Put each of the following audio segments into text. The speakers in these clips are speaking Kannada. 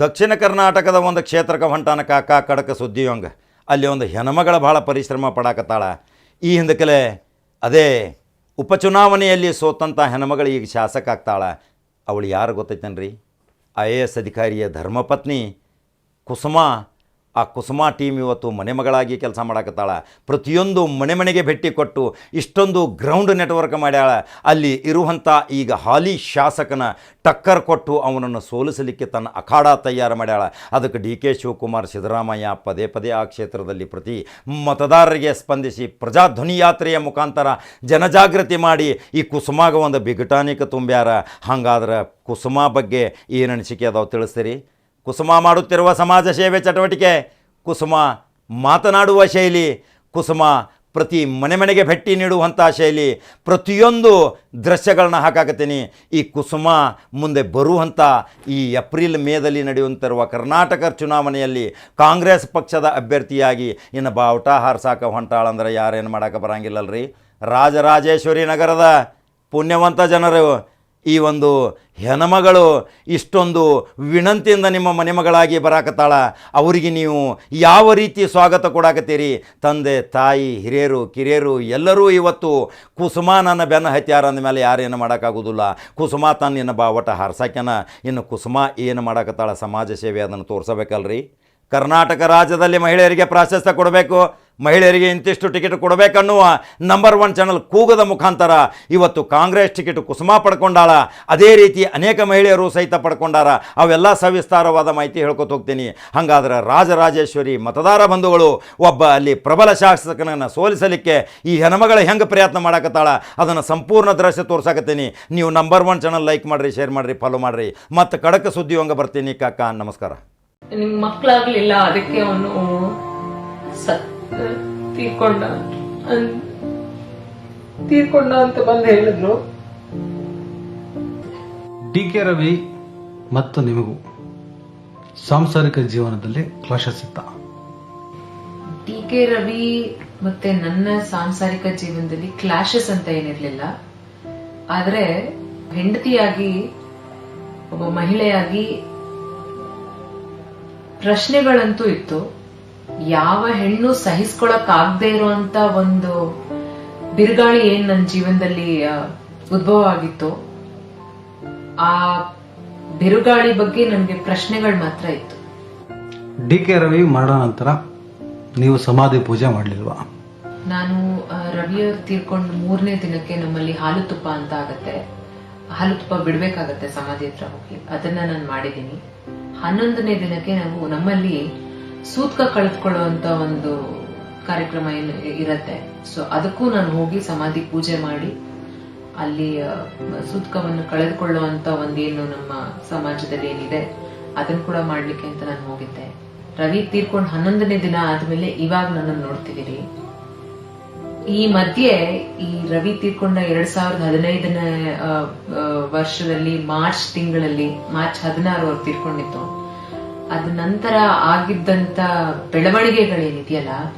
ದಕ್ಷಿಣ ಕರ್ನಾಟಕದ ಒಂದು ಕ್ಷೇತ್ರಕ್ಕೆ ಹೊಂಟಾನ ಕಾಕ ಕಡಕ ಸುದ್ದಿಯೊಂಗ. ಅಲ್ಲಿ ಒಂದು ಹೆಣ್ಮಗಳ ಭಾಳ ಪರಿಶ್ರಮ ಪಡಾಕತ್ತಾಳ. ಈ ಹಿಂದಕಲೆ ಅದೇ ಉಪಚುನಾವಣೆಯಲ್ಲಿ ಸೋತಂಥ ಹೆಣ್ಮಗಳು ಈಗ ಶಾಸಕ ಆಗ್ತಾಳ ಅವಳು ಯಾರು ಗೊತ್ತೈತೇನ್ರಿ? ಐ ಎ ಎಸ್ ಅಧಿಕಾರಿಯ ಧರ್ಮಪತ್ನಿ ಕುಸುಮ ಆ ಕುಸುಮ ಟೀಮ್ ಇವತ್ತು ಮನೆ ಮಗಳಾಗಿ ಕೆಲಸ ಮಾಡಾಕತ್ತಾಳ. ಪ್ರತಿಯೊಂದು ಮನೆ ಮನೆಗೆ ಭೇಟಿ ಕೊಟ್ಟು ಇಷ್ಟೊಂದು ಗ್ರೌಂಡ್ ನೆಟ್ವರ್ಕ್ ಮಾಡ್ಯಾಳ. ಅಲ್ಲಿ ಇರುವಂಥ ಈಗ ಹಾಲಿ ಶಾಸಕನ ಟಕ್ಕರ್ ಕೊಟ್ಟು ಅವನನ್ನು ಸೋಲಿಸಲಿಕ್ಕೆ ತನ್ನ ಅಖಾಡ ತಯಾರು ಮಾಡ್ಯಾಳ. ಅದಕ್ಕೆ ಡಿ ಕೆ ಶಿವಕುಮಾರ್ ಸಿದ್ದರಾಮಯ್ಯ ಪದೇ ಪದೇ ಆ ಕ್ಷೇತ್ರದಲ್ಲಿ ಪ್ರತಿ ಮತದಾರರಿಗೆ ಸ್ಪಂದಿಸಿ ಪ್ರಜಾಧ್ವನಿ ಯಾತ್ರೆಯ ಮುಖಾಂತರ ಜನಜಾಗೃತಿ ಮಾಡಿ ಈ ಕುಸುಮಾಗ ಒಂದು ಬಿಗಟಾನಿಕ ತುಂಬ್ಯಾರ. ಹಾಗಾದ್ರೆ ಕುಸುಮ ಬಗ್ಗೆ ಏನು ಅನಿಸಿಕೆ ಅದಾವ ತಿಳಿಸ್ತೀರಿ? ಕುಸುಮ ಮಾಡುತ್ತಿರುವ ಸಮಾಜ ಸೇವೆ ಚಟುವಟಿಕೆ. ಕುಸುಮ ಮಾತನಾಡುವ ಶೈಲಿ, ಕುಸುಮ ಪ್ರತಿ ಮನೆ ಮನೆಗೆ ಭೇಟಿ ನೀಡುವಂಥ ಶೈಲಿ, ಪ್ರತಿಯೊಂದು ದೃಶ್ಯಗಳನ್ನ ಹಾಕಾಕತ್ತೀನಿ. ಈ ಕುಸುಮ ಮುಂದೆ ಬರುವಂಥ ಈ ಏಪ್ರಿಲ್ ಮೇದಲ್ಲಿ ನಡೆಯುವಂತಿರುವ ಕರ್ನಾಟಕ ಚುನಾವಣೆಯಲ್ಲಿ ಕಾಂಗ್ರೆಸ್ ಪಕ್ಷದ ಅಭ್ಯರ್ಥಿಯಾಗಿ ಇನ್ನು ಬಾವುಟ ಹಾರ್ಸಾಕ ಹೊಂಟಾಳಂದ್ರೆ ಯಾರೇನು ಮಾಡೋಕೆ ಬರಂಗಿಲ್ಲಲ್ರಿ? ರಾಜರಾಜೇಶ್ವರಿ ನಗರದ ಪುಣ್ಯವಂತ ಜನರು ಈ ಒಂದು ಹೆನಮಗಳು ಇಷ್ಟೊಂದು ವಿನಂತಿಯಿಂದ ನಿಮ್ಮ ಮನೆ ಮಗಳಾಗಿ ಬರಾಕತ್ತಾಳ. ಅವರಿಗೆ ನೀವು ಯಾವ ರೀತಿ ಸ್ವಾಗತ ಕೊಡಾಕತ್ತೀರಿ? ತಂದೆ, ತಾಯಿ, ಹಿರಿಯರು, ಕಿರಿಯರು ಎಲ್ಲರೂ ಇವತ್ತು ಕುಸುಮಾ ನನ್ನ ಬೆನ್ನ ಹತ್ಯಾರ ಅಂದಮೇಲೆ ಯಾರೇನು ಮಾಡೋಕ್ಕಾಗೋದಿಲ್ಲ. ಕುಸುಮಾ ತನ್ನ ಇನ್ನು ಬಾವಟ ಇನ್ನು ಕುಸುಮಾ ಏನು ಮಾಡಾಕತ್ತಾಳ? ಸಮಾಜ ಸೇವೆ ಅದನ್ನು ತೋರಿಸಬೇಕಲ್ರಿ? ಕರ್ನಾಟಕ ರಾಜ್ಯದಲ್ಲಿ ಮಹಿಳೆಯರಿಗೆ ಪ್ರಾಶಸ್ತ್ಯ ಕೊಡಬೇಕು. ಮಹಿಳೆಯರಿಗೆ ಇಂತಿಷ್ಟು ಟಿಕೆಟ್ ಕೊಡಬೇಕನ್ನುವ ನಂಬರ್ ಒನ್ ಚಾನಲ್ ಕೂಗದ ಮುಖಾಂತರ ಇವತ್ತು ಕಾಂಗ್ರೆಸ್ ಟಿಕೆಟ್ ಕುಸುಮ ಪಡ್ಕೊಂಡಾಳ. ಅದೇ ರೀತಿ ಅನೇಕ ಮಹಿಳೆಯರು ಸಹಿತ ಪಡ್ಕೊಂಡಾರ. ಅವೆಲ್ಲ ಸವಿಸ್ತಾರವಾದ ಮಾಹಿತಿ ಹೇಳ್ಕೊತ ಹೋಗ್ತೀನಿ. ಹಂಗಾದ್ರೆ ರಾಜರಾಜೇಶ್ವರಿ ಮತದಾರ ಬಂಧುಗಳು ಒಬ್ಬ ಅಲ್ಲಿ ಪ್ರಬಲ ಶಾಸಕನನ್ನು ಸೋಲಿಸಲಿಕ್ಕೆ ಈ ಹೆಣ್ಮಗಳ ಹೆಂಗೆ ಪ್ರಯತ್ನ ಮಾಡಕತ್ತಾಳ? ಅದನ್ನು ಸಂಪೂರ್ಣ ದೃಶ್ಯ ತೋರ್ಸಾಕತ್ತೀನಿ. ನೀವು ನಂಬರ್ ಒನ್ ಚಾನಲ್ ಲೈಕ್ ಮಾಡಿರಿ ಶೇರ್ ಮಾಡಿರಿ ಫಾಲೋ ಮಾಡಿರಿ. ಮತ್ತು ಕಡಕ ಸುದ್ದಿ ಹಂಗೆ ಬರ್ತೀನಿ ಕಾಕ. ನಮಸ್ಕಾರ. ನಿಮ್ಮ ಮಕ್ಕಳಾಗ್ಲಿಲ್ಲ ಅದಕ್ಕೆ ಅವನು ಸತ್ ತೀರ್ಕೊಂಡ. ತೀರ್ಕೊಂಡ ಅಂತ ಬಂದು ಹೇಳಿದ್ರು. ಡಿ ಕೆ ರವಿ ಮತ್ತು ನಿಮಗೂ ಸಾಂಸಾರಿಕ ಜೀವನದಲ್ಲಿ ಕ್ಲಾಶಸ್ ಇತ್ತ ಡಿ ಕೆ ರವಿ ಮತ್ತೆ ನನ್ನ ಸಾಂಸಾರಿಕ ಜೀವನದಲ್ಲಿ ಕ್ಲಾಶಸ್ ಅಂತ ಏನಿರ್ಲಿಲ್ಲ. ಆದ್ರೆ ಹೆಂಡತಿಯಾಗಿ ಒಬ್ಬ ಮಹಿಳೆಯಾಗಿ ಪ್ರಶ್ನೆಗಳಂತೂ ಇತ್ತು. ಯಾವ ಹೆಣ್ಣು ಸಹಿಸ್ಕೊಳಕ್ ಆಗದೆ ಇರುವಂತ ಒಂದು ಬಿರುಗಾಳಿ ಏನ್ ನನ್ನ ಜೀವನದಲ್ಲಿ ಉದ್ಭವ ಆಗಿತ್ತು ಆ ಬಿರುಗಾಳಿ ಬಗ್ಗೆ ನನಗೆ ಪ್ರಶ್ನೆಗಳು ಮಾತ್ರ ಇತ್ತು. ಡಿ ಕೆ ರವಿ ಮರಣ ನಂತರ ನೀವು ಸಮಾಧಿ ಪೂಜೆ ಮಾಡ್ಲಿಲ್ವಾ? ನಾನು ರವಿಯವರು ತೀರ್ಕೊಂಡು ಮೂರನೇ ದಿನಕ್ಕೆ ನಮ್ಮಲ್ಲಿ ಹಾಲು ತುಪ್ಪ ಅಂತ ಆಗತ್ತೆ. ಹಾಲು ತುಪ್ಪ ಬಿಡ್ಬೇಕಾಗತ್ತೆ ಸಮಾಧಿ ಹತ್ರ ಹೋಗಿ. ಅದನ್ನ ನಾನು ಮಾಡಿದ್ದೀನಿ ಹನ್ನೊಂದನೇ ದಿನಕ್ಕೆ ನಾವು ನಮ್ಮಲ್ಲಿ ಸೂತ್ಕ ಕಳೆದುಕೊಳ್ಳುವಂತ ಒಂದು ಕಾರ್ಯಕ್ರಮ ಏನು ಇರತ್ತೆ. ಸೊ ಅದಕ್ಕೂ ನಾನು ಹೋಗಿ ಸಮಾಧಿ ಪೂಜೆ ಮಾಡಿ, ಅಲ್ಲಿ ಸೂತ್ಕವನ್ನು ಕಳೆದುಕೊಳ್ಳುವಂತ ಒಂದೇನು ನಮ್ಮ ಸಮಾಜದಲ್ಲಿ ಏನಿದೆ, ಅದನ್ನ ಕೂಡ ಮಾಡ್ಲಿಕ್ಕೆ ಅಂತ ನಾನು ಹೋಗಿದ್ದೆ. ರವಿ ತೀರ್ಕೊಂಡು ಹನ್ನೊಂದನೇ ದಿನ ಆದ್ಮೇಲೆ ಇವಾಗ ನನ್ನನ್ನು ನೋಡ್ತಿದ್ದೀರಿ. ಈ ಮಧ್ಯೆ ಈ ರವಿ ತೀರ್ಕೊಂಡ ಎರಡ್ ಸಾವಿರದ ಹದಿನೈದನೇ ವರ್ಷದಲ್ಲಿ ಮಾರ್ಚ್ ತಿಂಗಳಲ್ಲಿ, ಮಾರ್ಚ್ ಹದಿನಾರು ಅವ್ರು ತೀರ್ಕೊಂಡಿತ್ತು ಅದ ನಂತರ ಆಗಿದ್ದಂತ ಬೆಳವಣಿಗೆಗಳೇನಿದೆಯಲ್ಲ,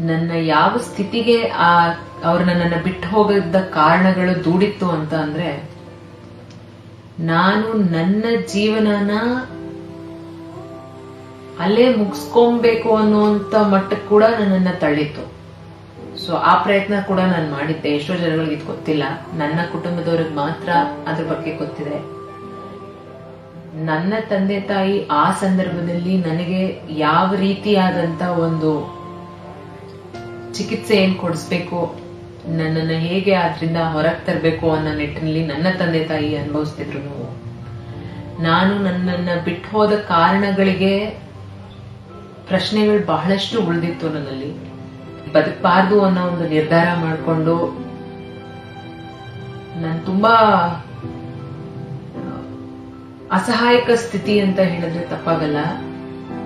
ನನ್ನ ಯಾವ ಸ್ಥಿತಿಗೆ ಆ ಅವ್ರ ನನ್ನನ್ನ ಬಿಟ್ಟು ಹೋಗಿದ್ದ ಕಾರಣಗಳು ದೂಡಿತ್ತು ಅಂತ ಅಂದ್ರೆ, ನಾನು ನನ್ನ ಜೀವನನ ಅಲ್ಲೇ ಮುಗಿಸ್ಕೊಬೇಕು ಅನ್ನುವಂತ ಮಟ್ಟಕ್ಕೆ ಕೂಡ ನನ್ನನ್ನ ತಳ್ಳಿತ್ತು. ಸೊ ಆ ಪ್ರಯತ್ನ ಕೂಡ ನಾನು ಮಾಡಿದ್ದೆ. ಎಷ್ಟೋ ಜನಗಳಿಗೆ ಇದು ಗೊತ್ತಿಲ್ಲ. ನನ್ನ ಕುಟುಂಬದವ್ರಿಗೆ ಮಾತ್ರ ಅದ್ರ ಬಗ್ಗೆ ಗೊತ್ತಿದೆ. ನನ್ನ ತಂದೆ ತಾಯಿ ಆ ಸಂದರ್ಭದಲ್ಲಿ ನನಗೆ ಯಾವ ರೀತಿಯಾದಂತ ಒಂದು ಚಿಕಿತ್ಸೆ ಏನ್ ಕೊಡಿಸ್ಬೇಕು, ನನ್ನನ್ನು ಹೇಗೆ ಅದರಿಂದ ಹೊರಗೆ ತರಬೇಕು ಅನ್ನೋ ನಿಟ್ಟಿನಲ್ಲಿ ನನ್ನ ತಂದೆ ತಾಯಿ ಅನುಭವಿಸ್ತಿದ್ರು ನೋವು. ನಾನು ನನ್ನನ್ನು ಬಿಟ್ಟು ಹೋದ ಕಾರಣಗಳಿಗೆ ಪ್ರಶ್ನೆಗಳು ಬಹಳಷ್ಟು ಉಳಿದಿತ್ತು ನನ್ನಲ್ಲಿ. ಬದುಕಬಾರ್ದು ಅನ್ನೋ ಒಂದು ನಿರ್ಧಾರ ಮಾಡಿಕೊಂಡು, ನಾನು ತುಂಬಾ ಅಸಹಾಯಕ ಸ್ಥಿತಿ ಅಂತ ಹೇಳಿದ್ರೆ ತಪ್ಪಾಗಲ್ಲ.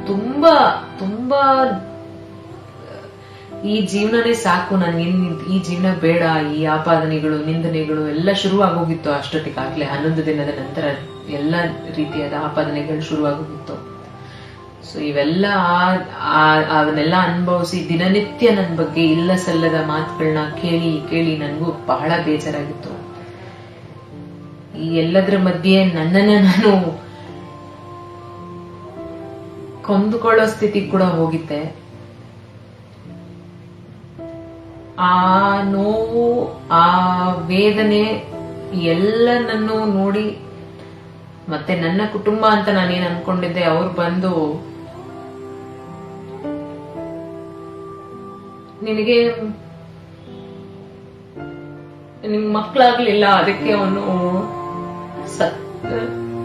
ತುಂಬಾ ತುಂಬಾ, ಈ ಜೀವನನೇ ಸಾಕು. ನನ್ಗೆ ಈ ಜೀವನ ಬೇಡ. ಈ ಆಪಾದನೆಗಳು, ನಿಂದನೆಗಳು ಎಲ್ಲ ಶುರುವಾಗೋಗಿತ್ತು ಅಷ್ಟೊತ್ತಿಗಾಗ್ಲೇ ಹನ್ನೊಂದು ದಿನದ ನಂತರ ಎಲ್ಲ ರೀತಿಯಾದ ಆಪಾದನೆಗಳು ಶುರುವಾಗೋಗಿತ್ತು. ಸೊ ಇವೆಲ್ಲ ಅದನ್ನೆಲ್ಲ ಅನುಭವಿಸಿ ದಿನನಿತ್ಯ ನನ್ನ ಬಗ್ಗೆ ಇಲ್ಲ ಸಲ್ಲದ ಮಾತುಗಳನ್ನ ಕೇಳಿ ಕೇಳಿ ನನಗೂ ಬಹಳ ಬೇಜಾರಾಗಿತ್ತು. ಈ ಎಲ್ಲದರ ಮಧ್ಯೆ ನನ್ನನ್ನ ನಾನು ಕೊಂದುಕೊಳ್ಳೋ ಸ್ಥಿತಿ ಕೂಡ ಹೋಗಿದ್ದೆ ಆ ನೋವು, ಆ ವೇದನೆ ಎಲ್ಲನನ್ನು ನೋಡಿ ಮತ್ತೆ ನನ್ನ ಕುಟುಂಬ ಅಂತ ನಾನೇನ್ ಅನ್ಕೊಂಡಿದ್ದೆ, ಅವ್ರು ಬಂದು ನಿನಗೆ ನಿಮ್ ಮಕ್ಳಾಗ್ಲಿಲ್ಲ, ಅದಕ್ಕೆ ಅವನು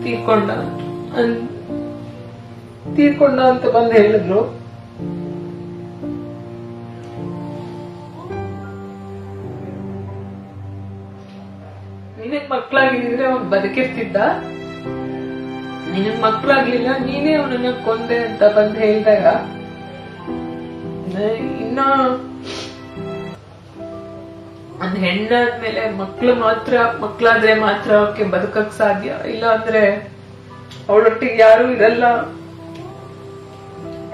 ತೀರ್ಕೊಂಡ ತೀರ್ಕೊಂಡ ಅಂತ ಬಂದು ಹೇಳಿದ್ರು. ನಿನಗ್ ಮಕ್ಳಾಗಿದ್ರೆ ಅವ್ನು ಬದುಕಿರ್ತಿದ್ದ? ನಿನಗ್ ಮಕ್ಳಾಗ್ಲಿಲ್ಲ, ನೀನೇ ಅವನನ್ನ ಕೊಂದೆ ಅಂತ ಬಂದು ಹೇಳಿದಾಗ ಇನ್ನ ಒಂದ್ ಹೆಣ್ಣಾದ್ಮೇಲೆ ಮಕ್ಳು ಮಾತ್ರ, ಮಕ್ಳಾದ್ರೆ ಮಾತ್ರ ಅವಕ್ಕೆ ಬದುಕಕ್ ಸಾಧ್ಯ. ಇಲ್ಲ ಅಂದ್ರೆ ಅವಳೊಟ್ಟಿಗೆ ಯಾರು ಇರಲ್ಲ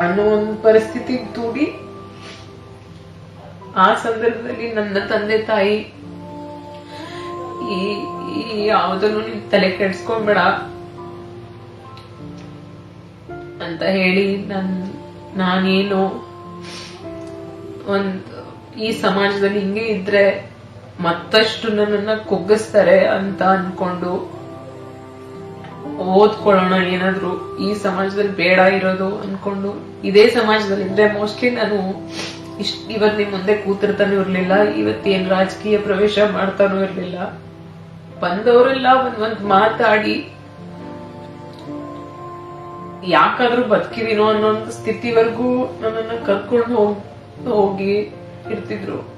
ಅನ್ನೋ ಒಂದು ಪರಿಸ್ಥಿತಿ ದೂಡಿ ಆ ಸಂದರ್ಭದಲ್ಲಿ ನನ್ನ ತಂದೆ ತಾಯಿ ಈ ಈ ಯಾವ್ದನ್ನು ನೀನ್ ತಲೆ ಕೆಡ್ಸ್ಕೊಂಬೇಡ ಅಂತ ಹೇಳಿ ನನ್, ನಾನೇನು ಒಂದ್ ಈ ಸಮಾಜದಲ್ಲಿ ಹಿಂಗೆ ಇದ್ರೆ ಮತ್ತಷ್ಟು ನನ್ನನ್ನ ಕುಗ್ಗಿಸ್ತಾರೆ ಅಂತ ಅನ್ಕೊಂಡು ಓದ್ಕೊಳ್ಳೋಣ ಏನಾದ್ರು ಈ ಸಮಾಜದಲ್ಲಿ ಬೇಡ ಇರೋದು ಅನ್ಕೊಂಡು. ಇದೇ ಸಮಾಜದಲ್ಲಿ ಇದ್ರೆ ಮೋಸ್ಟ್ಲಿ ನಾನು ಇಷ್ಟ ಇವತ್ ನಿಮ್ ಮುಂದೆ ಕೂತಿರ್ತಾನೂ ಇರ್ಲಿಲ್ಲ ಇವತ್ತೇನ್ ರಾಜಕೀಯ ಪ್ರವೇಶ ಮಾಡ್ತಾನೂ ಇರ್ಲಿಲ್ಲ. ಬಂದವರೆಲ್ಲ ಒಂದ್ ಒಂದ್ ಮಾತಾಡಿ. ಯಾಕಾದ್ರೂ ಬದುಕಿದೀನೋ ಅನ್ನೋ ಒಂದು ಸ್ಥಿತಿವರೆಗೂ ನನ್ನನ್ನ ಕರ್ಕೊಂಡು ಹೋಗಿ ಇರ್ತಿದ್ರು.